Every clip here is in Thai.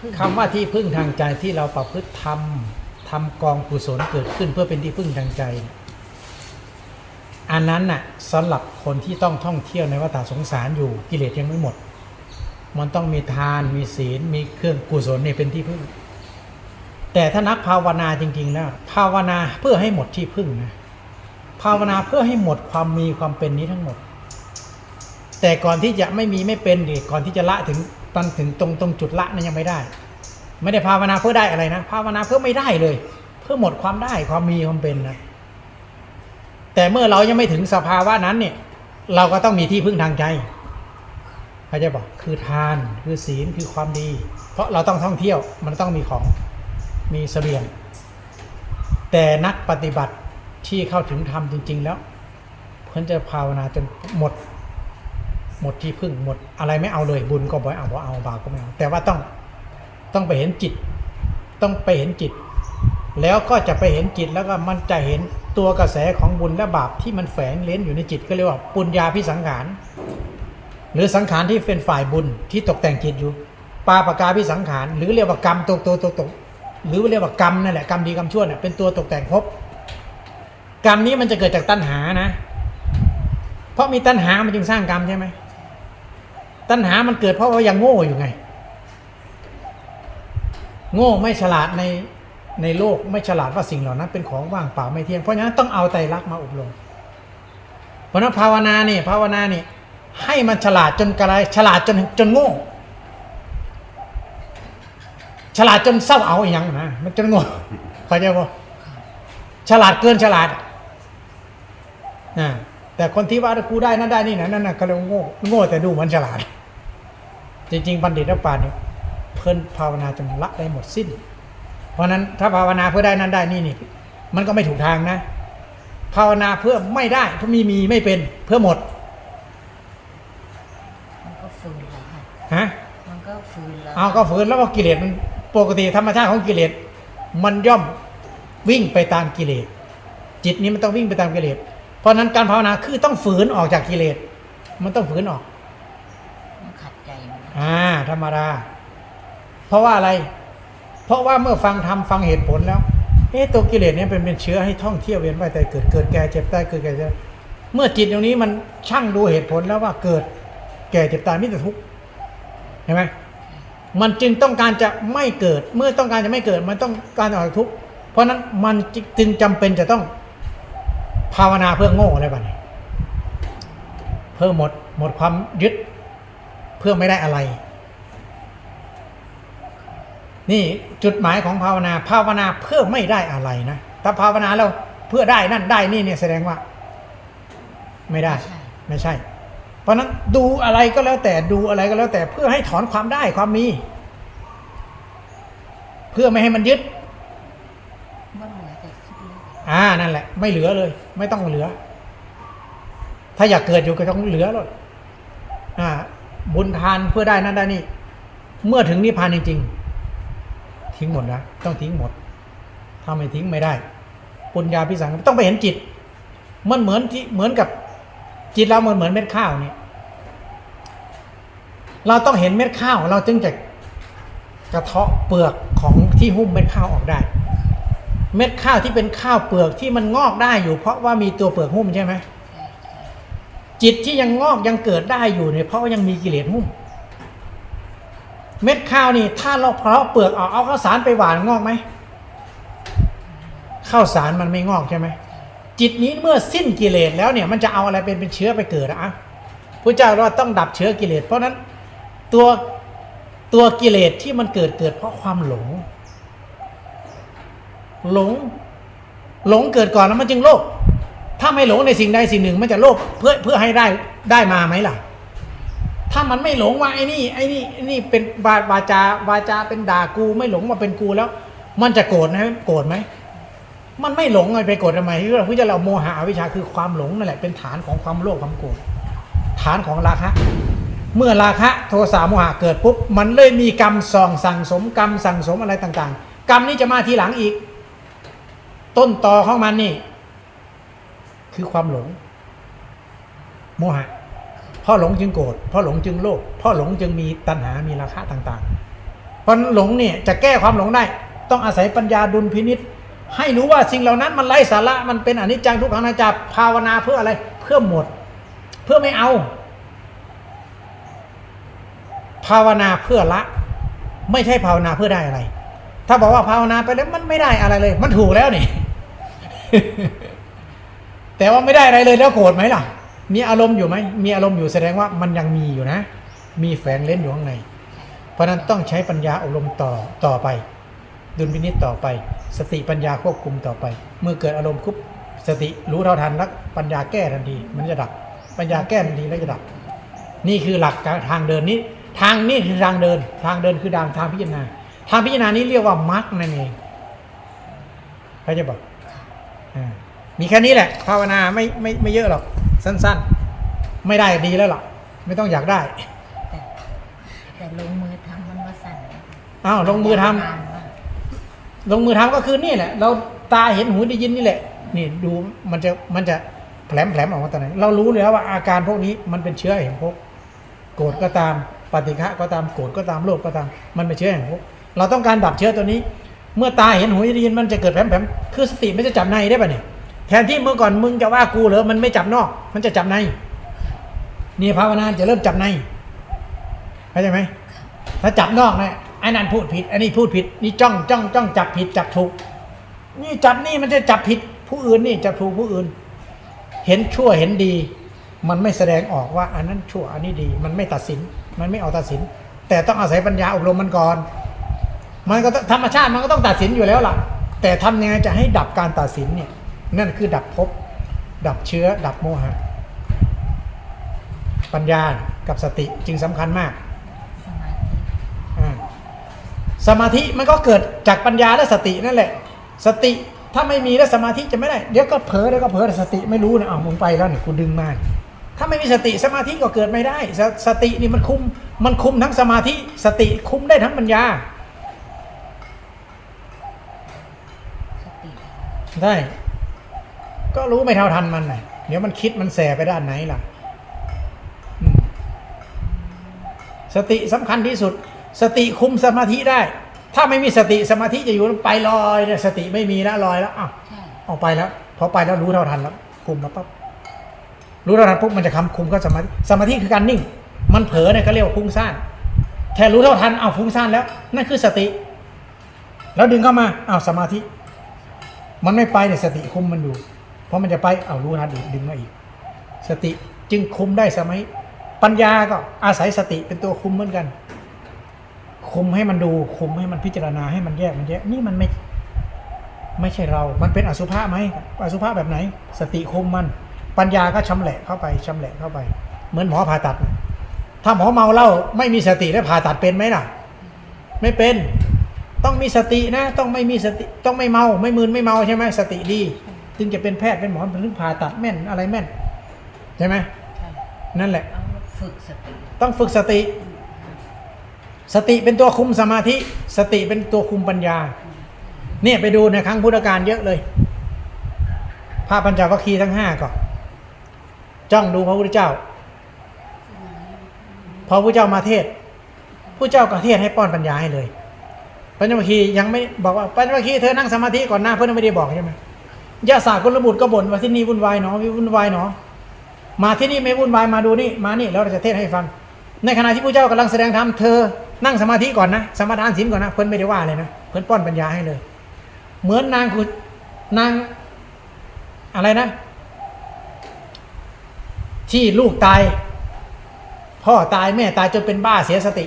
พึ่งคำว่าที่พึ่งทางใจที่เราประพฤติทำทำกองกุศลเกิดขึ้นเพื่อเป็นที่พึ่งทางใจ อันนั้นน่ะสำหรับคนที่ต้องท่องเที่ยวในวัฏสงสารอยู่กิเลสยังไม่หมด มันต้องมีทานมีศีลมีเครื่องกุศลเนี่ยเป็นที่พึ่ง แต่ถ้านักภาวนาจริงๆแล้วภาวนาเพื่อให้หมดที่พึ่งนะภาวนาเพื่อให้หมดความมีความเป็นนี้ทั้งหมด แต่ก่อนที่จะไม่มีไม่เป็นดิก่อนที่จะละถึง อนถึงตรงตรงจุดละนั้นยังไม่ได้ ไม่ได้ภาวนาเพื่อได้อะไรนะภาวนาเพื่อไม่ได้เลย เพื่อหมดความได้ความมีความเป็นนะแต่เมื่อเรายังไม่ถึงสภาวะนั้นเนี่ย เราก็ต้องมีที่พึ่งทางใจพระเข้าบอกคือทานคือศีลคือความดี เพราะเราต้องท่องเที่ยวมันต้องมีของมีเสบียง แต่นักปฏิบัติที่เข้าถึงธรรมจริง ๆ แล้วเพื่อนจะภาวนาจนหมด หมดที่พึ่งหมดอะไรไม่เอาเลยบุญก็บ่เอาบ่เอาบาปก็ไม่เอาแต่ว่าต้องต้องไปเห็นจิต ต้องไปเห็นจิต แล้วก็จะไปเห็นจิตแล้วก็มันจะเห็นตัวกระแสของบุญและบาปที่มันแฝงเล้นอยู่ในจิตก็เรียกว่าปุญญาพิสังขารหรือสังขารที่เป็นฝ่ายบุญที่ตกแต่งจิตอยู่ปาปกาพิสังขารหรือเรียกว่ากรรมตกตัวตกตกหรือเรียกว่ากรรมนั่นแหละกรรมดีกรรมชั่วเนี่ยเป็นตัวตกแต่งภพกรรมนี้มันจะเกิดจากตัณหานะ เพราะมีตัณหามันจึงสร้างกรรมใช่ไหม ตัณหามันเกิดเพราะว่ายังโง่อยู่ไง โง่ไม่ฉลาดในในโลกไม่ฉลาดว่าสิ่งเหล่านั้นเป็นของว่างเปล่าไม่เที่ยง เพราะฉะนั้นต้องเอาไตรลักษณ์มาอบรมเพราะนั้นภาวนาเนี่ยภาวนาเนี่ยให้มันฉลาดจนกระไรฉลาดจนจนโง่ ฉลาดจนเศร้าเอาอย่างนะมันจนโง่เข้าใจปะฉลาดเกินฉลาดนะแต่คนที่ว่ากูได้นั่นได้นี่นะนั่นน่ะก็เรียกโง่โง่แต่ดูเหมันฉลาด จริงๆบัณฑิตนักปราชญ์เนี่ยเพิ่นภาวนาจนละได้หมดสิ้น เพราะฉะนั้นถ้าภาวนาเพื่อได้นั่นได้นี่นี่มันก็ไม่ถูกทางนะ ภาวนาเพื่อไม่ได้เพื่อมีมีไม่เป็นเพื่อหมดมันก็ฝืนแล้วค่ะฮะมันก็ฝืนแล้วเอาก็ฝืนแล้วก็กิเลสมันปกติธรรมชาติของกิเลสมันย่อมวิ่งไปตามกิเลสจิตนี้มันต้องวิ่งไปตามกิเลสเพราะฉะนั้นการภาวนาคือต้องฝืนออกจากกิเลสมันต้องฝืนออกมันขัดใจมัน อ่าธรรมดา เพราะว่าอะไร เพราะว่าเมื่อฟังธรรมฟังเหตุผลแล้วเอ๊ะตัวกิเลสเนี่ยเป็นเป็นเชื้อให้ท่องเที่ยวเวียนว่ายแต่เกิดเกิดแก่เจ็บตายเกิดแก่เจ็บเมื่อจิตตรงนี้มันช่างดูเหตุผลแล้วว่าเกิดแก่เจ็บตายมิแต่ทุกข์เห็นไหมมันจึงต้องการจะไม่เกิด เมื่อต้องการจะไม่เกิด มันต้องการออกจากทุกข์เพราะนั้นมันจึงจำเป็นจะต้องภาวนาเพื่อโง่อะไรแบบนี้เพื่อหมดหมดความยึด เพื่อไม่ได้อะไร นี่จุดหมายของภาวนา ภาวนาเพื่อไม่ได้อะไรนะถ้าภาวนาแล้วเพื่อได้นั่นได้นี่เนี่ยแสดงว่า ไม่ได้ใช่ไม่ใช่ เพราะฉะนั้นดูอะไรก็แล้วแต่ดูอะไรก็แล้วแต่เพื่อให้ถอนความได้ความมี เพื่อไม่ให้มันยึดมันเหลือแต่คิดเลยอ่านั่นแหละ ไม่เหลือเลย ไม่ต้องเหลือ ถ้าอยากเกิดอยู่ก็ต้องเหลือหรอกอ่า บุญทานเพื่อได้นั่นได้นี่ เมื่อถึงนิพพานจริงๆทิ้งหมดนะต้องทิ้งหมดถ้าไม่ทิ้งไม่ได้ ปุญญาพิสังต้องไปเห็นจิต มันเหมือนที่เหมือนกับจิตเราเหมือนเหมือนเม็ดข้าวเนี่ยเราต้องเห็นเม็ดข้าว เราจึงจะกระเทาะเปลือกของที่หุ้มเม็ดข้าวออกได้ เม็ดข้าวที่เป็นข้าวเปลือกที่มันงอกได้อยู่ เพราะว่ามีตัวเปลือกหุ้มใช่ไหม จิตที่ยังงอกยังเกิดได้อยู่เนี่ยเพราะว่ายังมีกิเลสหุ้ม เม็ดข้าวนี่ถ้าเราเพาะเปลือกออกเอาข้าวสารไปหวานงอกไหมข้าวสารมันไม่งอกใช่ไหมจิตนี้เมื่อสิ้นกิเลสแล้วเนี่ยมันจะเอาอะไรเป็นเป็นเชื้อไปเกิดอะพระเจ้าว่าต้องดับเชื้อกิเลส เพราะฉะนั้นตัวตัวกิเลสที่มันเกิดเกิดเพราะความหลง หลง หลงเกิดก่อนแล้วมันจึงโลภ ถ้าไม่หลงในสิ่งใดสิ่งหนึ่ง มันจะโลภเพื่อเพื่อให้ได้ได้มาไหมล่ะ ถ้ามันไม่หลงว่าไอ้นี่ไอ้นี่ไอ้นี่เป็นวาวาจาวาจาเป็นด่ากูไม่หลงว่าเป็นกูแล้ว มันจะโกรธนะโกรธไหมมันไม่หลงไงไปโกรธทำไมที่เราพูดจะเราโมหะอวิชชาคือความหลงนั่นแหละเป็นฐานของความโลภความโกรธฐานของราคะเมื่อราคะโทสะโมหะเกิดปุ๊บมันเลยมีกรรมส่องสั่งสมกรรมสั่งสมอะไรต่าง ๆ กรรมนี้จะมาทีหลังอีก ต้นตอของมันนี่ คือความหลง โมหะพ่อหลงจึงโกรธพ่อหลงจึงโลภพ่อหลงจึงมีตัณหามีราคะต่างๆเพราะหลงเนี่ยจะแก้ความหลงได้ ต้องอาศัยปัญญาดุลพินิษให้รู้ว่าสิ่งเหล่านั้นมันไร้สาระมันเป็นอนิจจังทุกขังนัตตาภาวนาเพื่ออะไรเพื่อหมด เพื่อไม่เอา ภาวนาเพื่อละ ไม่ใช่ภาวนาเพื่อได้อะไร ถ้าบอกว่าภาวนาไปแล้วมันไม่ได้อะไรเลย มันถูกแล้วนี่ แต่ว่าไม่ได้อะไรเลยแล้วโกรธไหมล่ะ มีอารมณ์อยู่ไหมมีอารมณ์อยู่แสดงว่ามันยังมีอยู่นะ มีแฝงเล่นอยู่ข้างใน เพราะฉะนั้นต้องใช้ปัญญาอบรมต่อต่อไป ดุลพินิจต่อไป สติปัญญาควบคุมต่อไป เมื่อเกิดอารมณ์คุบสติรู้เท่าทันแล้วปัญญาแก้ทันทีมันจะดับ ปัญญาแก้ทันทีแล้วจะดับ นี่คือหลักการทางเดินนี้ ทางนี้คือทางเดิน ทางเดินคือทางทางพิจารณา ทางพิจารณานี้เรียกว่ามรรคนั่นเองเขาใจะบอกอ่า มีแค่นี้แหละ ภาวนาไม่ไม่ไม่เยอะหรอก สั้น ๆ ไม่ได้ดีแล้วล่ะไม่ต้องอยากได้ แต่แต่ลงมือทำมันว่าสั่นนะอ้าวลงมือทำนานมากลงมือทำก็คือนี่แหละ เราตาเห็นหูได้ยินนี่แหละ นี่ดูมันจะมันจะแผลมแผลมออกมาตอนไหนเรารู้เลยแล้วว่าอาการพวกนี้มันเป็นเชื้อแห่งภพโกรธก็ตามปฏิฆะก็ตามโกรธก็ตามโลภก็ตาม มันเป็นเชื้อแห่งภพเราต้องการดับเชื้อตัวนี้ เมื่อตาเห็นหูได้ยินมันจะเกิดแผลมแผลมคือสติไม่จะจับในได้ป่ะเนี่ย แทนที่เมื่อก่อนมึงจะว่ากูเหรอมันไม่จับนอก มันจะจับในนี่ภาวนาจะเริ่มจับในเข้าใจไหมถ้าจับนอกเนี่ยไอ้นั่นพูดผิดอันนี้พูดผิด นี่จ้องจ้องจ้องจับผิดจับถูก นี่จับนี่มันจะจับผิด ผู้อื่นนี่จับถูกผู้อื่น เห็นชั่วเห็นดี มันไม่แสดงออกว่า อันนั้นชั่วอันนี้ดี มันไม่ตัดสิน มันไม่เอาตัดสิน แต่ต้องอาศัยปัญญาอบรมมันก่อน มันก็ต้องธรรมชาติมันก็ต้องตัดสินอยู่แล้วล่ะ แต่ทำยังไงจะให้ดับการตัดสินเนี่ย นั่นคือดับภพดับเชื้อดับโมหะ ปัญญากับสติจึงสำคัญมากสมาธิอ่าสมาธิมันก็เกิดจากปัญญาและสตินั่นแหละ สติถ้าไม่มีแล้วสมาธิจะไม่ได้ เดี๋ยวก็เผลอเดี๋ยวก็เผลอแต่สติไม่รู้นะอ้าวมึงไปแล้วเนี่ยกูดึงมาถ้าไม่มีสติสมาธิก็เกิดไม่ได้สสตินี่มันคุมมันคุมทั้งสมาธิสติคุมได้ทั้งปัญญาสติได้ ก็รู้ไม่เท่าทันมันน่ะเดี๋ยวมันคิดมันแสไปด้านไหนล่ะอืมสติสำคัญที่สุด สติคุมสมาธิได้ ถ้าไม่มีสติสมาธิจะอยู่ไปลอยเนี่ยสติไม่มีแล้วลอยแล้วอ้าวใช่ออกไปแล้วพอไปแล้วรู้เท่าทันแล้ว คุมแล้วปั๊บรู้เท่าทันปุ๊บมันจะคำคุมก็สมาธิสมาธิคือการนิ่ง มันเผลอเนี่ยก็เรียกว่าฟุ้งซ่านแค่รู้เท่าทันเอาวฟุ้งซ่านแล้ว นั่นคือสติ แล้วดึงเข้ามาอ้าวสมาธิ มันไม่ไปเนี่ยสติคุมมันอยู่ เพราะมันจะไปเอารู้ทันอีกดึงมาอีก สติจึงคุมได้สมัย ปัญญาก็อาศัยสติเป็นตัวคุมเหมือนกัน คุมให้มันดูคุมให้มันพิจารณาให้มันแยกมันแยกนี่มันไม่ไม่ใช่เรา มันเป็นอสุภะไหมอสุภะแบบไหน สติคุมมัน ปัญญาก็ชำแหละเข้าไปชำแหละเข้าไป เหมือนหมอผ่าตัด ถ้าหมอเมาเหล้าไม่มีสติแล้วผ่าตัดเป็นไหมล่ะ ไม่เป็น ต้องมีสตินะ ต้องไม่มีสติ ต้องไม่เมา ไม่มึนไม่เมาใช่ไหมสติดี จึงจะเป็นแพทย์เป็นหมอถึงผ่าตัดแม่นอะไรแม่นใช่ไหมใช่นั่นแหละเอาฝึกสติ ต้องฝึกสติ สติเป็นตัวคุมสมาธิ สติเป็นตัวคุมปัญญา เนี่ยไปดูในครั้งพุทธกาลเยอะเลยพระปัญจวัคคีย์ทั้งห้าก็จ้องดูพระพุทธเจ้า พอพระพุทธเจ้ามาเทศพระเจ้าก็เทศให้ป้อนปัญญาให้เลยปัญจวัคคีย์ยังไม่บอกว่าปัญจวัคคีย์เธอนั่งสมาธิก่อนหน้าเพื่อนไม่ได้บอกใช่ไหม ยาศาสตร์กุลบุตรก็บ่นว่าที่นี่วุ่นวายหนอวุ่นวายหนอมาที่นี่ไม่วุ่นวายมาดูนี่มานี่แล้วเราจะเทศให้ฟัง ในขณะที่พระเจ้ากำลังแสดงธรรมเธอนั่งสมาธิก่อนนะสมาทานศีลก่อนนะเพื่อนไม่ได้ว่าเลยนะเพื่อนป้อนปัญญาให้เลย เหมือนนางคุณนางอะไรนะ ที่ลูกตาย พ่อตายแม่ตายจนเป็นบ้าเสียสติ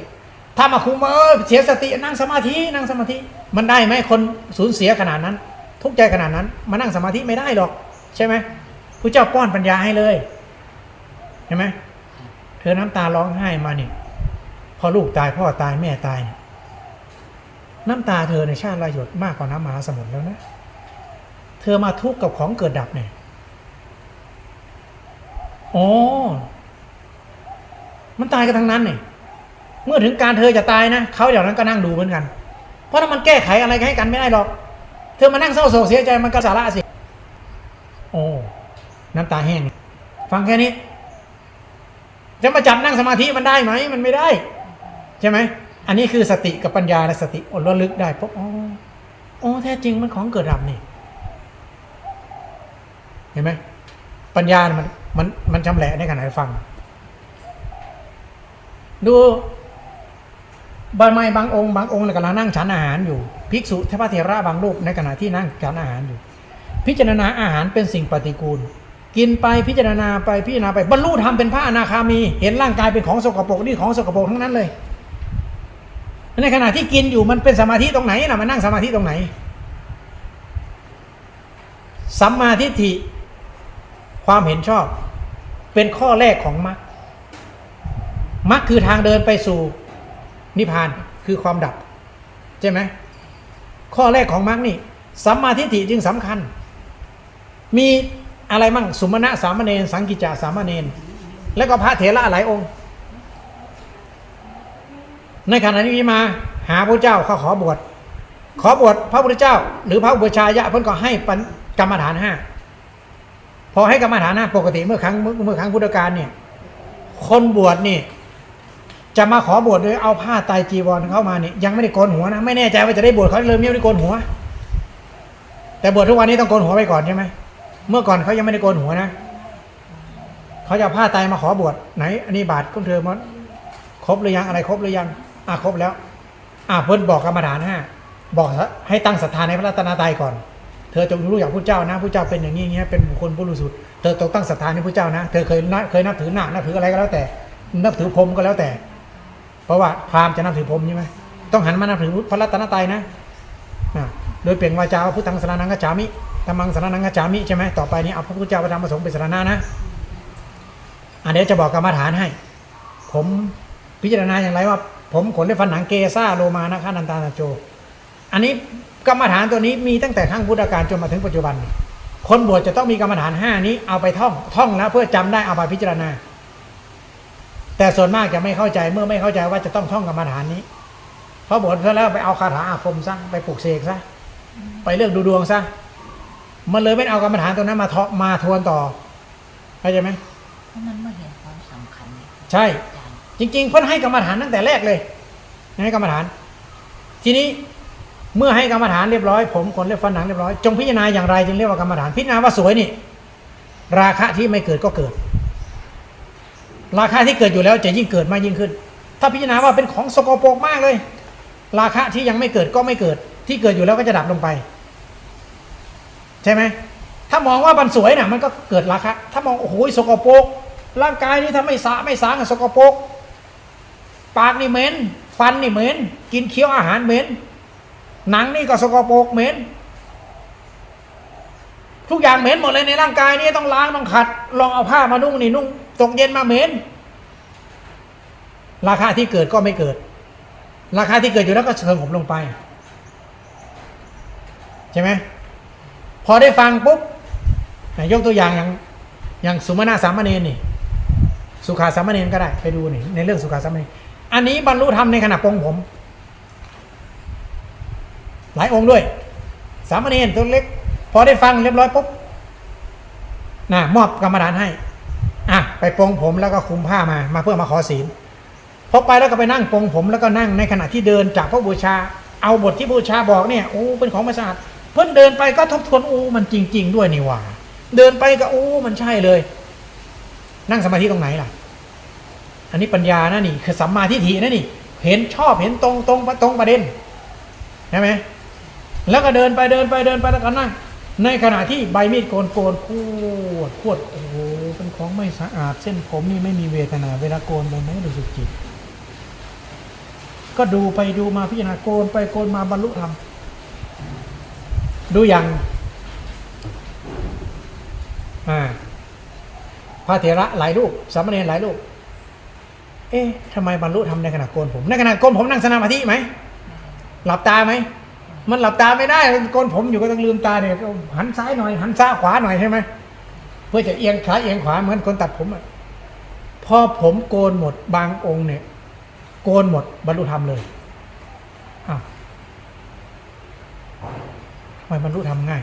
ถ้ามาคุมว่าเออเสียสตินั่งสมาธินั่งสมาธิ มันได้ไหมคนสูญเสียขนาดนั้น ทุกข์ใจขนาดนั้น มานั่งสมาธิไม่ได้หรอก ใช่ไหมพระเจ้าป้อนปัญญาให้เลยเห็นไหมเธอน้ำตาร้องไห้มาเนี่ยพอลูกตายพ่อตายแม่ตายนี่ยน้ำตาเธอในชาติละหยดมากกว่าน้ำมหาสมุทรแล้วนะ เธอมาทุกข์กับของเกิดดับเนี่ยโอ๋อมันตายกันทั้งนั้นเนี่ยเมื่อถึงการเธอจะตายนะเขาอย่างนั้นก็นั่งดูเหมือนกัน เพราะถ้ามันแก้ไขอะไรให้กันไม่ได้หรอก ธอมานั่งเศร้าโศกเสียใจมันก็สาระสิ โอ้ น้ำตาแห้ง ฟังแค่นี้ จะมาจับนั่งสมาธิมันได้ไหม มันไม่ได้ ใช่ไหม อันนี้คือสติกับปัญญาและสติอดระลึกได้ปุ๊บอ๋ออ๋อแท้จริงมันของเกิดดับนี่ เห็นไหม ปัญญา มัน มัน มันจำแหละในขณะฟัง ดู บางไม่บางองค์บางองค์เนี่ยกำลังนั่งฉันอาหารอยู่ ภิกษุเทพเทระบางรูปในขณะที่นั่งฉันอาหารอยู่ พิจารณาอาหารเป็นสิ่งปฏิกูล กินไปพิจารณาไปพิจารณาไปบรรลุธรรมเป็นพระอนาคามี เห็นร่างกายเป็นของสกปรกนี่ของสกปรกทั้งนั้นเลย ในขณะที่กินอยู่มันเป็นสมาธิตรงไหนนะมันนั่งสมาธิตรงไหนสัมมาทิฏฐิความเห็นชอบ เป็นข้อแรกของมรรคมรรคคือทางเดินไปสู่ นิพพานคือความดับ ใช่ไหมข้อแรกของมรรคนี่สัมมาทิฏฐิจึงสำคัญ มีอะไรมั่งสุมาณะสามเณรสังกิจจาสามเณรแล้วก็พระเถระหลายองค์ ในขณะนี้มาหาพระเจ้าเขาขอบวชขอบวชพระพุทธเจ้า หรือพระอุปชายะเพิ่นก็ให้ปัญกรรมฐานห้าพอให้กรรมฐานห้าปกติเมื่อครั้งเมื่อครั้งพุทธกาลเนี่ยคนบวชนี่ จะมาขอบวชโดยเอาผ้าไตรจีวรเข้ามาเนี่ยยังไม่ได้โกนหัวนะไม่แน่ใจว่าจะได้บวชเขาเลยไม่ได้โกนหัว แต่บวชทุกวันนี้ต้องโกนหัวไปก่อนใช่ไหมเมื่อก่อนเขายังไม่ได้โกนหัวนะเขาจะเอาผ้าไตรมาขอบวชไหนอันนี้บาทของเธอมันครบหรือยังอะไรครบหรือยังอะครบแล้ว อะเพิ่นบอกกรรมฐานห้าบอกให้ตั้งศรัทธาในพระรัตนตรัยก่อน เธอจงรู้อย่างพระเจ้านะพระเจ้าเป็นอย่างนี้อย่างนี้เป็นบุคคลผู้รู้สุดเธอต้องตั้งศรัทธาในพระเจ้านะ เธอเคยนับเคยนับถือหน้านับถืออะไรก็แล้วแต่ นับถือพรมก็แล้วแต่ เพราะว่าพราหมณ์จะนับถือพรมใช่ไหมต้องหันมานับถือพระรัตนตรัยนะอะโดยเปล่งวาจาว่าพุทธังสรนังกัจฉามิธรรมังสรนังกัจฉามิใช่ไหมต่อไปนี้เอาพระพุทธเจ้าพระธรรมพระสงฆ์เป็นสรณะนะอันเดี๋ยวจะบอกกรรมฐานให้ ผมพิจารณาอย่างไรว่า ผมขนได้ฟันหนังเกซ่าโลมานะคานันตานาโจ อันนี้กรรมฐานตัวนี้มีตั้งแต่ครั้งพุทธกาลจนมาถึงปัจจุบัน คนบวชจะต้องมีกรรมฐานห้านี้เอาไปท่องท่องแล้วเพื่อจำได้เอาไปพิจารณา แต่ส่วนมากจะไม่เข้าใจเมื่อไม่เข้าใจว่าจะต้องท่องกรรมฐานนี้ เพราะบวชแล้วไปเอาคาถาอาคมซะไปปลุกเสกซะไปเลือกดูดวงซะมันเลยไม่เอากรรมฐานตัวนั้นมาทมาทวนต่อเข้าใจไหมเพราะมันไม่เห็นความสำคัญใช่อาจารย์จริง ๆ เพิ่นให้กรรมฐานตั้งแต่แรกเลยให้กรรมฐาน ทีนี้เมื่อให้กรรมฐานเรียบร้อยผมขนเล็บฟันหนังเรียบร้อยจงพิจารณาอย่างไรจึงเรียกว่ากรรมฐานพิจารณาว่าสวยนี่ ราคะที่ไม่เกิดก็เกิด ราคะที่เกิดอยู่แล้วจะยิ่งเกิดมากยิ่งขึ้น ถ้าพิจารณาว่าเป็นของสกปรกมากเลย ราคะที่ยังไม่เกิดก็ไม่เกิด ที่เกิดอยู่แล้วก็จะดับลงไป ใช่ไหมถ้ามองว่ามันสวยน่ะมันก็เกิดราคะถ้ามองโอ้โหสกปรกร่างกายนี่ถ้าไม่สะไม่สางอะสกปรกปากนี่เหม็นฟันนี่เหม็นกินเคี้ยวอาหารเหม็นหนังนี่ก็สกปรกเหม็นทุกอย่างเหม็นหมดเลยในร่างกายนี่ต้องล้างต้องขัด ลองเอาผ้ามานุ่งนี่นุ่ง ตกเย็นมาเหม็นราคาที่เกิดก็ไม่เกิด ราคาที่เกิดอยู่แล้วก็สงบลงไป ใช่ไหมพอได้ฟังปุ๊บยกตัวอย่างอย่างอย่างสุมาณะสามเณรนี่ สุขาสามเณรก็ได้ไปดูนี่ในเรื่องสุขาสามเณรอันนี้บรรลุธรรมในขณะปรงผม หลายองค์ด้วย สามเณรตัวเล็ก พอได้ฟังเรียบร้อยปุ๊บน่ะมอบกรรมฐานให้ อะไปปรงผมแล้วก็คุมผ้ามามาเพื่อมาขอศีลพอไปแล้วก็ไปนั่งปรงผมแล้วก็นั่งในขณะที่เดินจากพระบูชา เอาบทที่บูชาบอกเนี่ยโอ้เป็นของไม่สะอาดเพิ่อนเดินไปก็ทบทวนโอ้มันจริง ๆ ด้วยนี่หว่า เดินไปก็โอ้มันใช่เลย นั่งสมาธิตรงไหนล่ะ อันนี้ปัญญานะนี่ คือสัมมาทิฏฐินะนี่ เห็นชอบเห็นตรงตรงตรงประเด็นใช่ไหมแล้วก็เดินไปเดินไปเดินไปแล้วก็นั่งในขณะที่ใบมีดโกนโกนขวดขวดโของไม่สะอาด เส้นผมนี่ไม่มีเวทนา เวลาโกนไปไม่รู้สึกจิต ก็ดูไปดูมาพิจารณาโกนไปโกนมาบรรลุธรรมดูอย่างพระเถระหลายรูปสามเณรหลายรูปเอ๊ะทำไมบรรลุธรรมในขณะโกนผมในขณะโกนผมนั่งสมาธิไหมหลับตาไหมมันหลับตาไม่ได้โกนผมอยู่ก็ต้องลืมตาเนี่ยก็หันซ้ายหน่อยหันซ้ายขวาหน่อยใช่ไหม เพื่อจะเอียงซ้ายเอียงขวาเหมือนคนตัดผมอะพอผมโกนหมดบางองค์เนี่ย โกนหมดบรรลุธรรมเลยอ้าวทำไมบรรลุธรรมง่าย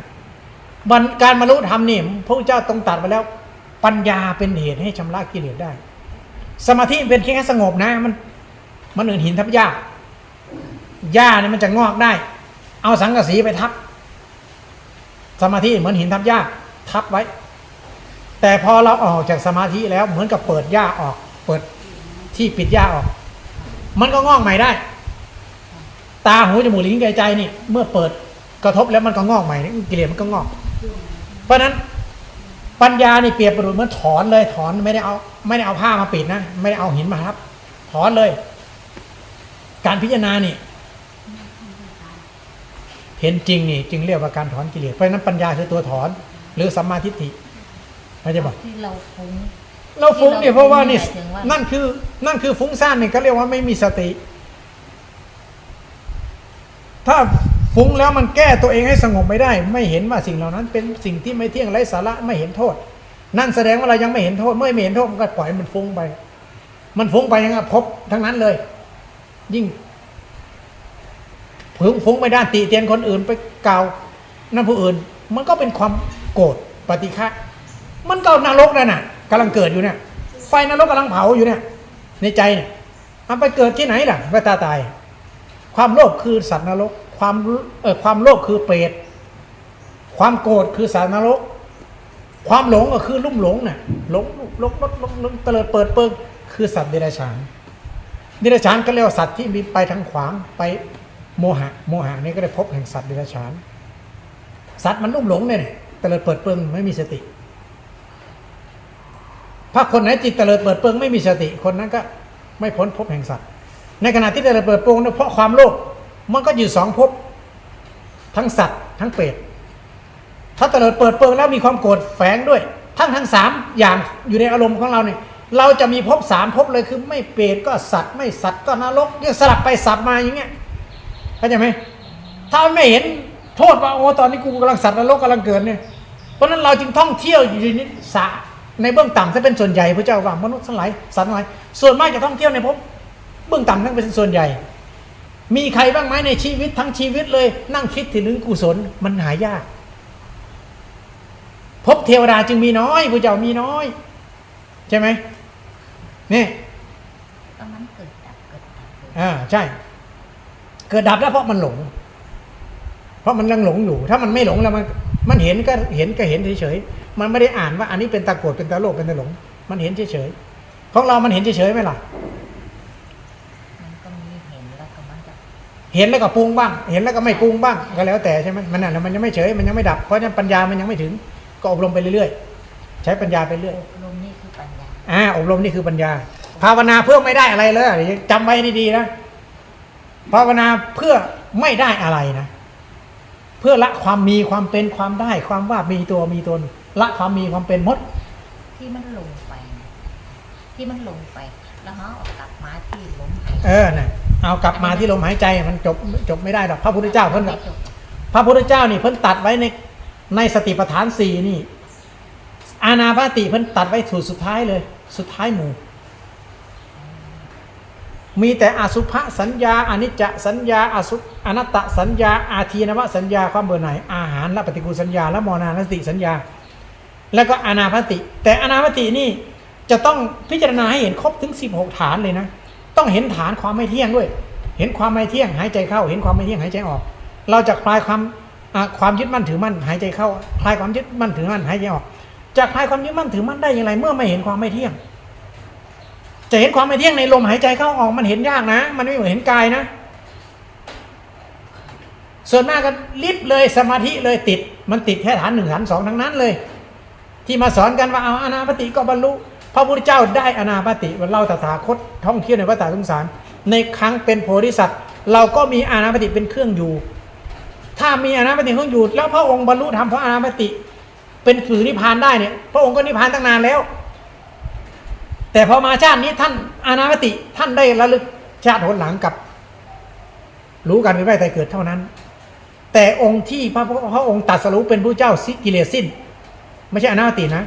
บรรการบรรลุธรรมนี่พระเจ้าตรงตัดไปแล้ว ปัญญาเป็นเหตุให้ชำระกิเลสได้ สมาธิเป็นแค่สงบนะ มัน มันอื่นหินทับยาหญ้าเนี่ยมันจะงอกได้ เอาสังกะสีไปทับ สมาธิเหมือนหินทับหญ้าทับไว้ แต่พอเราออกจากสมาธิแล้วเหมือนกับเปิดหญ้าออก เปิดที่ปิดหญ้าออก มันก็งอกใหม่ได้ ตาหูจมูกลิ้นกายใจนี่เมื่อเปิดกระทบแล้วมันก็งอกใหม่นี่กิเลสมันก็งอก เพราะฉะนั้นปัญญานี่เปรียบประดุจเหมือนถอนเลยถอนไม่ได้เอา ไม่ได้เอาผ้ามาปิดนะไม่ได้เอาหินมาทับ ถอนเลย การพิจารณานี่เห็นจริงนี่จึงเรียกว่าการถอนกิเลสเพราะนั้นปัญญาคือตัวถอน หรือสัมมาทิฏฐิ เขาจะบอกที่เราฟุ้ง เราฟุ้งเนี่ยเพราะว่านี่หมายถึงว่านั่นคือ นั่นคือฟุ้งซ่านเนี่ยก็เรียกว่าไม่มีสติ ถ้าฟุ้งแล้วมันแก้ตัวเองให้สงบไม่ได้ ไม่เห็นว่าสิ่งเหล่านั้น เป็นสิ่งที่ไม่เที่ยงไร้สาระไม่เห็นโทษ นั่นแสดงว่าเรายังไม่เห็นโทษเมื่อไม่เห็นโทษมันก็ปล่อยมันฟุ้งไป มันฟุ้งไปยังไงพบทั้งนั้นเลย ยิ่งฟุ้งฟุ้งไปด้านติเตียนคนอื่นไปกล่าวนั่นผู้อื่น มันก็เป็นความโกรธปฏิฆะ มันก็นรกนั่นน่ะกำลังเกิดอยู่เนี่ย ไฟนรกกำลังเผาอยู่เนี่ย ในใจเนี่ยมันไปเกิดที่ไหนล่ะเวลาตาตาย ความโลภคือสัตว์นรก ความเออความโลภคือเปรตความโกรธคือสัตว์นรก ความหลงก็คือลุ่มหลงน่ะหลงหลงหลงหลงหลงเตลิดเปิดเปิงคือสัตว์เดรัจฉานเดรัจฉานก็เรียกว่าสัตว์ที่มีไปทางขวางไปโมหะ โมหะนี่ก็ได้พบแห่งสัตว์เดรัจฉาน สัตว์มันลุ่มหลงเนี่ยเตลิดเปิดเปิงไม่มีสติ ถ้าคนไหนจิตเตลิดเปิดเปิงไม่มีสติคนนั้นก็ไม่พ้นภพแห่งสัตว์ ในขณะที่เตลิดเปิดเปิงเนี่ยเพราะความโลภมันก็อยู่สองภพทั้งสัตว์ทั้งเปรตถ้าเตลิดเปิดเปิงแล้วมีความโกรธแฝงด้วย ทั้งทั้งสามอย่างอยู่ในอารมณ์ของเราเนี่ยเราจะมีภพสามภพเลยคือไม่เปรตก็สัตว์ ไม่สัตว์ก็นรกเนี่ยสลับไปสับมาอย่างเงี้ยเข้าใจไหมถ้าไม่เห็นโทษว่าโอ้ตอนนี้กูกำลังสัตว์นรกกำลังเกิดเนี่ยเพราะนั้นเราจึงท่องเที่ยวอยู่ในสระ ในเบื้องต่ำถ้าเป็นส่วนใหญ่พระเจ้าว่ามนุษย์ทั้งหลายสัตว์ทั้งหลายส่วนมากจะท่องเที่ยวในภพเบื้องต่ำทั้งเป็นส่วนใหญ่ มีใครบ้างไหมในชีวิตทั้งชีวิตเลย นั่งคิดถึงกุศลมันหายากภพเทวดาจึงมีน้อยพระเจ้ามีน้อย ใช่ไหมนี่ก็มันเกิดดับเกิดดับเกิดอ่าใช่ เกิดดับแล้วเพราะมันหลง เพราะมันยังหลงอยู่ ถ้ามันไม่หลงแล้วมัน มันเห็นก็เห็นก็เห็นเฉยๆ มันไม่ได้อ่านว่าอันนี้เป็นตาโกรธเป็นตาโลภเป็นตาหลง มันเห็นเฉยๆของเรามันเห็นเฉยๆไหมล่ะมันก็มีเห็นแล้วก็มันจะเห็นแล้วก็ปรุงบ้าง เห็นแล้วก็ไม่ปรุงบ้างก็แล้วแต่ใช่ไหมมันน่ะมันยังไม่เฉยมันยังไม่ดับเพราะฉะนั้นปัญญามันยังไม่ถึง ก็อบรมไปเรื่อยๆใช้ปัญญาไปเรื่อยอบรมนี่คือปัญญาอ่าอบรมนี่คือปัญญา ภาวนาเพื่อไม่ได้อะไรเลยจำไว้ดีๆนะภาวนาเพื่อไม่ได้อะไรนะ เพื่อละความมีความเป็นความได้ความว่ามีตัวมีตน ละความมีความเป็นหมด ที่มันลงไปนะที่มันลงไป แล้วเขาเอากลับมาที่ลมหายใจเออน่ะเอากลับมาที่ลมหายใจมันจบจบไม่ได้หรอกพระพุทธเจ้าเพิ่นกับไม่จบพระพุทธเจ้านี่เพิ่นตัดไว้ในในสติปัฏฐานสี่นี่ อานาปาติเพิ่นตัดไว้ถูสุดท้ายเลย สุดท้ายหมู่ มีแต่อสุภสัญญาอนิจจสัญญาอสุอนัตตสัญญา อาทีนวสัญญาความเบื่อหน่ายอาหารและปฏิกูลสัญญาและมรณานุสติสัญญา แล้วก็อานาปาติ แต่อานาปาตินี่จะต้องพิจารณาให้เห็นครบถึง 16 ฐานเลยนะ ต้องเห็นฐานความไม่เที่ยงด้วย เห็นความไม่เที่ยงหายใจเข้า เห็นความไม่เที่ยงหายใจออก เราจะคลายความความยึดมั่นถือมั่นหายใจเข้า คลายความยึดมั่นถือมั่นหายใจออก จะคลายความยึดมั่นถือมั่นได้อย่างไร เมื่อไม่เห็นความไม่เที่ยง จะเห็นความไม่เที่ยงในลมหายใจเข้าออกมันเห็นยากนะ มันไม่เหมือนเห็นกายนะ ส่วนมากก็ลิบเลยสมาธิเลยติด มันติดแค่ฐานหนึ่งฐานสองทั้งนั้นเลย ที่มาสอนกันว่าเอาอนาปติก็บรรลุพระพุทธเจ้าได้อนาปติเล่าตถาคตท่องเที่ยวในวัฏสงสาร ในครั้งเป็นโพธิสัตว์ เราก็มีอนาปติเป็นเครื่องอยู่ ถ้ามีอนาปติเครื่องอยู่ แล้วพระองค์บรรลุธรรมเพราะอนาปติ เป็นผือนิพพานได้เนี่ย พระองค์ก็นิพพานตั้งนานแล้ว แต่พอมาชาตินี้ท่านอนาปติท่านได้ระลึกชาติหนหลังกับ รู้กันไม่ได้แต่เกิดเท่านั้น แต่องค์ที่พระพระองค์ตัดสรู้เป็นผู้เจ้าสิกิเลสสิ้น ไม่ใช่อนาตินะ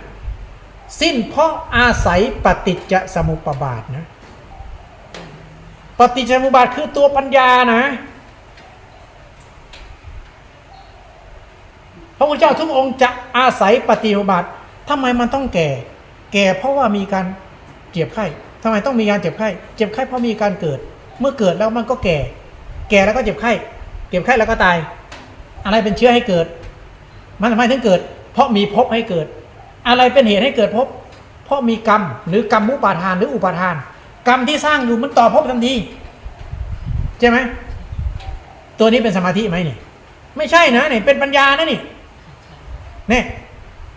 สิ้นเพราะอาศัยปฏิจจสมุปบาทนะ ปฏิจจสมุปบาทคือตัวปัญญานะพระพุทธเจ้าทุกองค์จะอาศัยปฏิจจสมุปบาททำไมมันต้องแก่ แก่เพราะว่ามีการเจ็บไข้ทำไมต้องมีการเจ็บไข้ เจ็บไข้เพราะมีการเกิด เมื่อเกิดแล้วมันก็แก่ แก่แล้วก็เจ็บไข้ เจ็บไข้แล้วก็ตาย อะไรเป็นเชื้อให้เกิด มันทำไมถึงเกิด เพราะมีภพให้เกิด อะไรเป็นเหตุให้เกิดภพเพราะมีกรรม หรือกรรมมุปาทานหรืออุปาทาน กรรมที่สร้างอยู่มันต่อภพทันทีใช่ไหมตัวนี้เป็นสมาธิไหมนี่ ไม่ใช่นะนี่เป็นปัญญานะนี่เนี่ย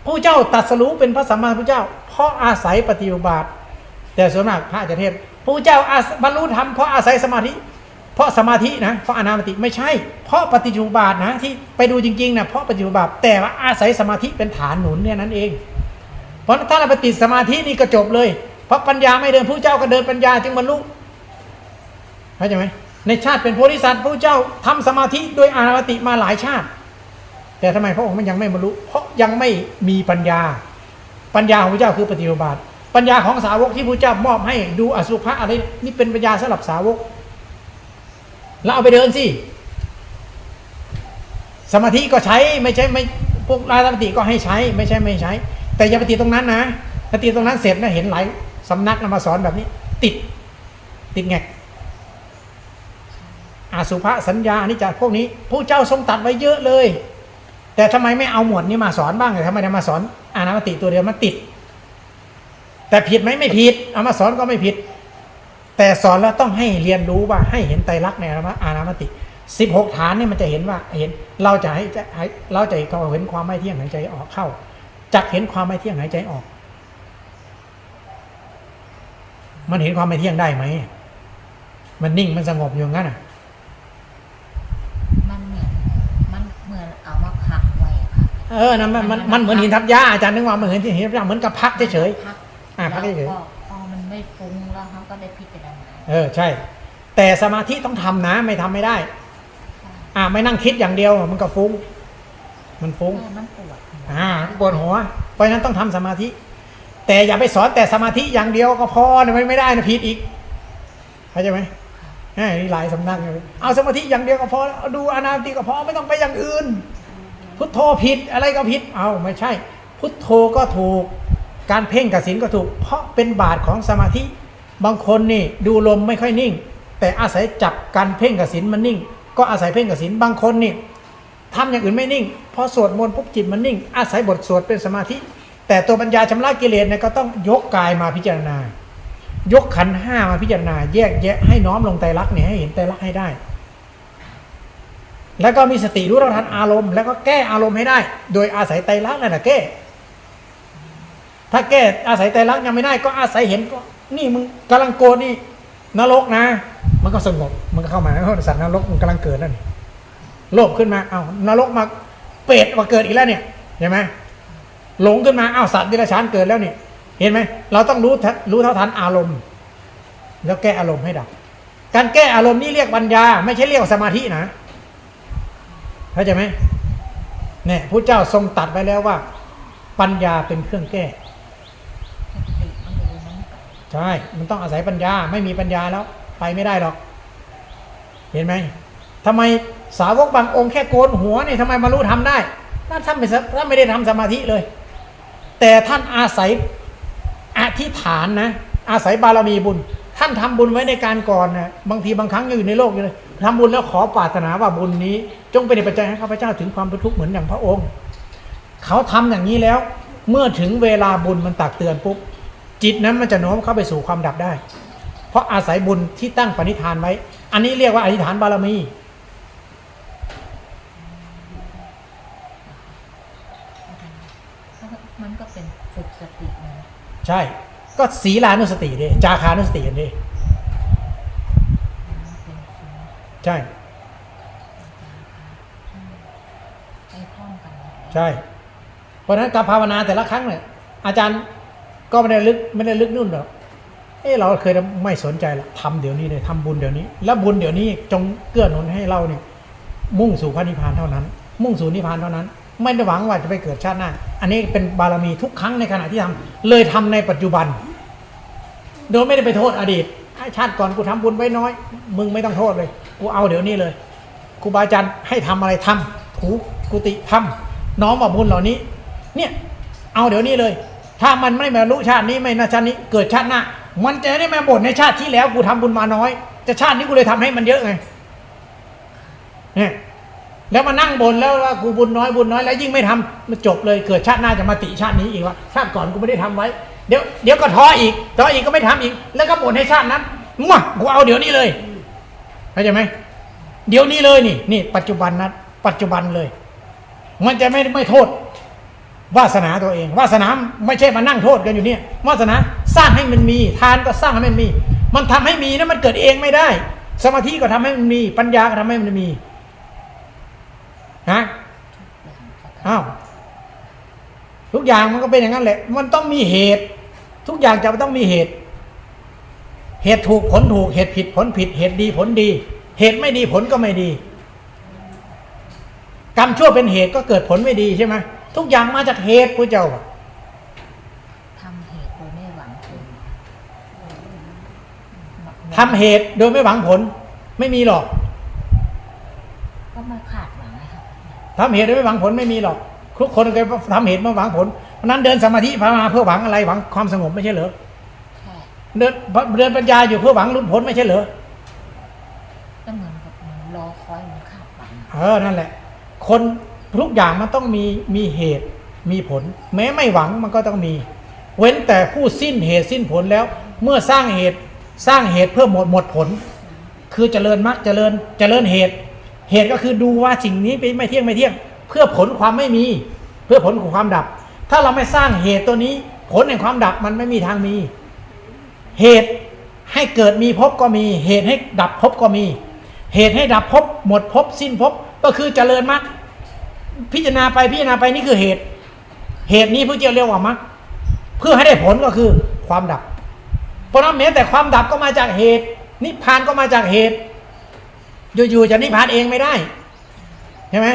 ผู้เจ้าตรัสรู้เป็นพระสัมมาสัมพุทธเจ้า เพราะอาศัยปฏิบัติแต่ส่วนมากพระจะเทศผู้เจ้าบรรลุธรรมเพราะอาศัยสมาธิ เพราะสมาธินะเพราะอนาปติไม่ใช่ เพราะปฏิจุบาทนะที่ไปดูจริงๆนะเพราะปฏิจุบาทแต่ว่าอาศัยสมาธิเป็นฐานหนุนเนี่ยนั้นเอง เพราะถ้าเราไปติดสมาธินี่ก็จบเลย เพราะปัญญาไม่เดินผู้เจ้าก็เดินปัญญาจึงบรรลุเข้าใจไหมในชาติเป็นโพธิสัตว์ผู้เจ้าทำสมาธิโดยอนาปติมาหลายชาติ แต่ทำไมพระองค์มันยังไม่บรรลุเพราะยังไม่มีปัญญา ปัญญาของพระเจ้าคือปฏิบัติปัญญาของสาวกที่พระเจ้ามอบให้ดูอสุภะอะไรนี่เป็นปัญญาสำหรับสาวก แล้วเอาไปเดินสิ สมาธิก็ใช้ไม่ใช่ไม่พวกราสมาติก็ให้ใช้ ไม่ใช่ไม่ใช้ แต่อย่าไปติดตรงนั้นนะถ้าติดตรงนั้นเสร็จนะเห็นหลายสำนักนะมาสอนแบบนี้ ติด ติดแงอาสุภะสัญญาอนิจจพวกนี้ผู้เจ้าทรงตัดไว้เยอะเลย แต่ทำไมไม่เอาหมวดนี้มาสอนบ้างเลยทำไมได้มาสอนอานามติตัวเดียวมันติด แต่ผิดไหมไม่ผิด เอามาสอนก็ไม่ผิด แต่สอนแล้วต้องให้เรียนรู้ว่าให้เห็นไตรลักษณ์ในอานามติสิบหกฐานนี่มันจะเห็นว่าเห็นเราจะให้จะให้เราจะเห็นความไม่เที่ยงหายใจออกเข้าจักเห็นความไม่เที่ยงหายใจออก มันเห็นความไม่เที่ยงได้ไหมมันนิ่งมันสงบอยู่งั้นอะมันเหมือนมันเหมือนเอามาพักไว้อะค่ะเออนะมันมันมันเหมือนหินทับหญ้าอาจารย์นึกว่ามันเหมือนหินทับหญ้าเหมือนกับพักเฉยพักอ่าพักเฉยๆแล้วพอมัน ไม่ฟุ้งแล้วเขาก็ได้พิจารณาๆเออใช่ แต่สมาธิต้องทำนะ ไม่ทำไม่ได้ อ่าไม่นั่งคิดอย่างเดียวมันก็ฟุ้ง มันฟุ้งใช่มันปวดหัวอ่าปวดหัว เพราะฉะนั้นต้องทำสมาธิ แต่อย่าไปสอนแต่สมาธิอย่างเดียวก็พอนะไม่ไม่ได้นะผิดอีกเข้าใจไหมอ่านี่หลายสำนักเลยเอาสมาธิอย่างเดียวก็พอเอาดูอนาปติก็พอไม่ต้องไปอย่างอื่น พุทโธผิดอะไรก็ผิด เอาไม่ใช่ พุทโธก็ถูก การเพ่งกับศีลก็ถูก เพราะเป็นบาทของสมาธิ บางคนนี่ดูลมไม่ค่อยนิ่ง แต่อาศัยจับการเพ่งกับศีลมันนิ่ง ก็อาศัยเพ่งกับศีลบางคนนี่ทำอย่างอื่นไม่นิ่งพอสวดมนต์ปุ๊บจิตมันนิ่ง อาศัยบทสวดเป็นสมาธิ แต่ตัวปัญญาชำระกิเลสเนี่ยก็ต้องยกกายมาพิจารณา ยกขันห้ามาพิจารณา แยกแยะให้น้อมลงไตรลักษณ์เนี่ยให้เห็นไตรลักษณ์ให้ได้ แล้วก็มีสติรู้เท่าทันอารมณ์ แล้วก็แก้อารมณ์ให้ได้ โดยอาศัยไตรลักษณ์นั่นแหละแก้ ถ้าแก้อาศัยไตรลักยังไม่ได้ ก็อาศัยเห็นก็นี่มึงกำลังโกรธนี่นรกนะ มันก็สงบมันก็เข้ามาแล้วสัตว์นรกมันกำลังเกิดแล้วนี่โลภขึ้นมาเอา้านรกมาเปรตมาเกิดอีกแล้วเนี่ยเห็นไหมหลงขึ้นมาอ้าวสัตว์ดิลฉานเกิดแล้วเนี่ยเห็นไหมเราต้องรู้รู้เท่าทันอารมณ์ แล้วแก้อารมณ์ให้ดับ การแก้อารมณ์นี่เรียกปัญญา ไม่ใช่เรียกสมาธินะเข้าใจไหมเนี่ยพระเจ้าทรงตัดไว้แล้วว่า ปัญญาเป็นเครื่องแก้ ใช่ มันต้องอาศัยปัญญา ไม่มีปัญญาแล้ว ไปไม่ได้หรอก เห็นไหมทำไมสาวกบางองค์แค่โกนหัวเนี่ยทำไมบรรลุทำได้นั่นท่านไม่ท่านไม่ได้ทำสมาธิเลย แต่ท่านอาศัยอธิษฐานนะ อาศัยบารมีบุญ ท่านทำบุญไว้ในการก่อนนะบางทีบางครั้งอยู่ในโลกอยู่เลยทำบุญแล้วขอปรารถนาว่าบุญนี้ จงเป็นปัจจัยให้ข้าพเจ้าถึงความเป็นทุกข์เหมือนอย่างพระองค์ เขาทำอย่างนี้แล้ว เมื่อถึงเวลาบุญมันตักเตือนปุ๊บ จิตนั้นมันจะโน้มเข้าไปสู่ความดับได้ เพราะอาศัยบุญที่ตั้งปณิธานไว้ อันนี้เรียกว่าอธิษฐานบารมี มันก็เป็นฝึกสตินะใช่ ก็ศีลานุสติดิจาคานุสติกันดิมันเป็นสิ่งใช่ไปพร้อมกันนะใช่ เพราะฉะนั้นการภาวนาแต่ละครั้งเนี่ยอาจารย์ ก็ไม่ได้ลึกไม่ได้ลึกนู่นหรอกเออเราเคยไม่สนใจละทำเดี๋ยวนี้เลยทำบุญเดี๋ยวนี้ แล้วบุญเดี๋ยวนี้จงเกื้อหนุนให้เราเนี่ยมุ่งสู่พระนิพพานเท่านั้น มุ่งสู่นิพพานเท่านั้น ไม่ได้หวังว่าจะไปเกิดชาติหน้า อันนี้เป็นบารมีทุกครั้งในขณะที่ทำเลยทำในปัจจุบัน โดยไม่ได้ไปโทษอดีตไอชาติก่อนกูทำบุญไว้น้อย มึงไม่ต้องโทษเลย กูเอาเดี๋ยวนี้เลยครูบาอาจารย์ให้ทำอะไรทำถูกุติทำน้อมว่าบุญเหล่านี้ เนี่ย เอาเดี๋ยวนี้เลย ถ้ามันไม่มารู้ชาตินี้ไม่นาชาตินี้เกิดชาติหน้ามันจะได้มาบ่นในชาติที่แล้วกูทำบุญมาน้อย จะชาตินี้กูเลยทำให้มันเยอะไงเนี่ยแล้วมานั่งบนแล้วว่ากูบุญน้อยบุญน้อยแล้วยิ่งไม่ทำมันจบเลยเกิดชาติหน้าจะมาติชาตินี้อีกว่าชาติก่อนกูไม่ได้ทำไว้ เดี๋ยวเดี๋ยวก็ท้ออีกท้ออีกก็ไม่ทำอีก แล้วก็บ่นให้ชาตินั้นมากูเอาเดี๋ยวนี้เลยเข้าใจไหมเดี๋ยวนี้เลยนี่นี่ ปัจจุบันนะปัจจุบันเลย มันจะไม่ไม่โทษ วาสนาตัวเอง วาสนาไม่ใช่มานั่งโทษกันอยู่เนี่ยวาสนาสร้างให้มันมี ทานก็สร้างให้มันมี มันทำให้มีนะมันเกิดเองไม่ได้ สมาธิก็ทำให้มันมี ปัญญาก็ทำให้มันมีฮะอ้าวทุกอย่างมันก็เป็นอย่างนั้นแหละ มันต้องมีเหตุ ทุกอย่างจะต้องมีเหตุ เหตุถูกผลถูก เหตุผิดผลผิด เหตุดีผลดี เหตุไม่ดีผลก็ไม่ดี กรรมชั่วเป็นเหตุก็เกิดผลไม่ดีใช่ไหม ทุกอย่างมาจากเหตุพระเจ้าทำเหตุโดยไม่หวังผลทำเหตุโดยไม่หวังผล ไม่มีหรอกก็ไม่คาดหวังนะครับทำเหตุโดยไม่หวังผลไม่มีหรอกทุกคนเคยทำเหตุมาหวังผลเพราะนั้นเดินสมาธิภาวนาเพื่อหวังอะไรหวังความสงบไม่ใช่เหรอแค่เดินเดินปัญญาอยู่เพื่อหวังรุนผลไม่ใช่เหรอก็เหมือนกับมันรอคอยมันคาดหวังเออนั่นแหละ คน ทุกอย่างมันต้องมีมีเหตุมีผล แม้ไม่หวังมันก็ต้องมี เว้นแต่ผู้สิ้นเหตุสิ้นผลแล้ว เมื่อสร้างเหตุสร้างเหตุเพื่อหมดหมดผล คือเจริญมรรคเจริญเจริญเหตุ เหตุก็คือดูว่าสิ่งนี้เป็นไม่เที่ยงไม่เที่ยง เพื่อผลความไม่มี เพื่อผลของความดับ ถ้าเราไม่สร้างเหตุตัวนี้ ผลแห่งความดับมันไม่มีทางมี เหตุให้เกิดมีภพก็มี เหตุให้ดับภพก็มี เหตุให้ดับภพหมดภพสิ้นภพก็คือเจริญมรรค พิจารณาไปพิจารณาไปนี่คือเหตุ เหตุนี้พระเจ้าเรียกว่ามรรคเพื่อให้ได้ผลก็คือความดับ เพราะนั้นแม้แต่ความดับก็มาจากเหตุ นิพพานก็มาจากเหตุอยู่ๆจะนิพพานเองไม่ได้ใช่ไหม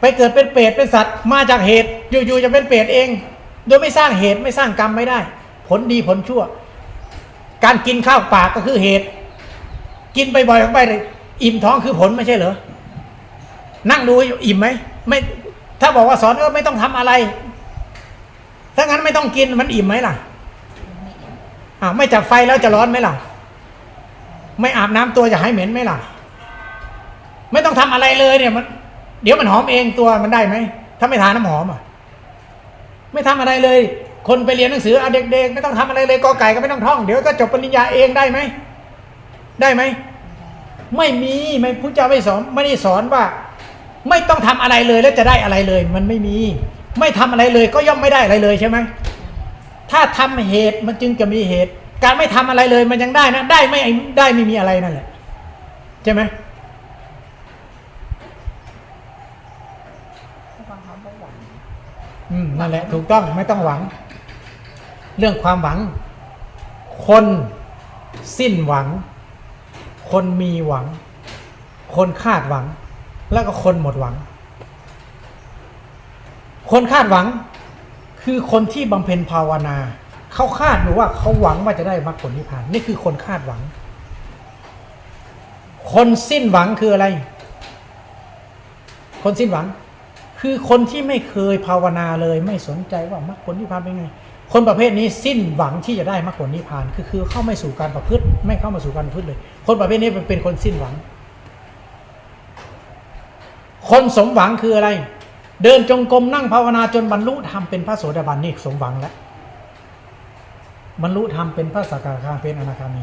ไปเกิดเป็นเปรตเป็นสัตว์มาจากเหตุอยู่ๆจะเป็นเปรตเอง โดยไม่สร้างเหตุไม่สร้างกรรมไม่ได้ ผลดีผลชั่ว การกินข้าวปากก็คือเหตุ กินไปบ่อยๆเข้าไปเลยอิ่มท้องคือผลไม่ใช่เหรอ นั่งดูอิ่มไหมไม่ถ้าบอกว่าสอนก็ไม่ต้องทำอะไร ถ้างั้นไม่ต้องกินมันอิ่มไหมล่ะมันไม่เอ็นอ่าวไม่จับไฟแล้วจะร้อนไหมล่ะ ไม่อาบน้ำตัวจะหายเหม็นไหมล่ะ ไม่ต้องทำอะไรเลยเนี่ยมัน เดี๋ยวมันหอมเองตัวมันได้ไหมถ้าไม่ทาน้ำหอมอะ ไม่ทำอะไรเลย คนไปเรียนหนังสือเอาเด็กๆไม่ต้องทำอะไรเลยกอไก่ก็ไม่ต้องท่อง เดี๋ยวก็จบปริญญาเองได้ไหมได้ไหมไม่มีไม่พุทธเจ้าไม่สอนไม่ได้สอนว่า ไม่ต้องทำอะไรเลยแล้วจะได้อะไรเลย มันไม่มี ไม่ทำอะไรเลยก็ย่อมไม่ได้อะไรเลยใช่ไหมถ้าทำเหตุมันจึงจะมีเหตุ การไม่ทำอะไรเลยมันยังได้นะ ได้ไม่ได้ไม่มีอะไรนั่นแหละใช่ไหมอืมนั่นแหละถูกต้องไม่ต้องหวัง เรื่องความหวัง คนสิ้นหวัง คนมีหวัง คนคาดหวัง แล้วก็คนหมดหวัง คนคาดหวังคือคนที่บำเพ็ญภาวนา เขาคาดอยู่ว่าเขาหวังว่าจะได้มรรคผลนิพพานนี่คือคนคาดหวัง คนสิ้นหวังคืออะไร คนสิ้นหวัง คือคนที่ไม่เคยภาวนาเลยไม่สนใจว่ามรรคผลนิพพานเป็นไง คนประเภทนี้สิ้นหวังที่จะได้มรรคผลนิพพานคือคือเข้าไม่สู่การประพฤติ ไม่เข้ามาสู่การประพฤติเลย คนประเภทนี้เป็นคนสิ้นหวัง คนสมหวังคืออะไร เดินจงกรมนั่งภาวนาจนบรรลุธรรมเป็นพระโสดาบันนี่สมหวังแล้วบรรลุธรรมเป็นพระสกทาคาเป็นอนาคามี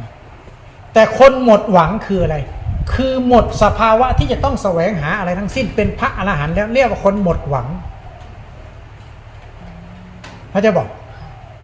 แต่คนหมดหวังคืออะไร คือหมดสภาวะที่จะต้องแสวงหาอะไรทั้งสิ้นเป็นพระอรหันต์แล้วเรียกว่าคนหมดหวังเขาจะบอก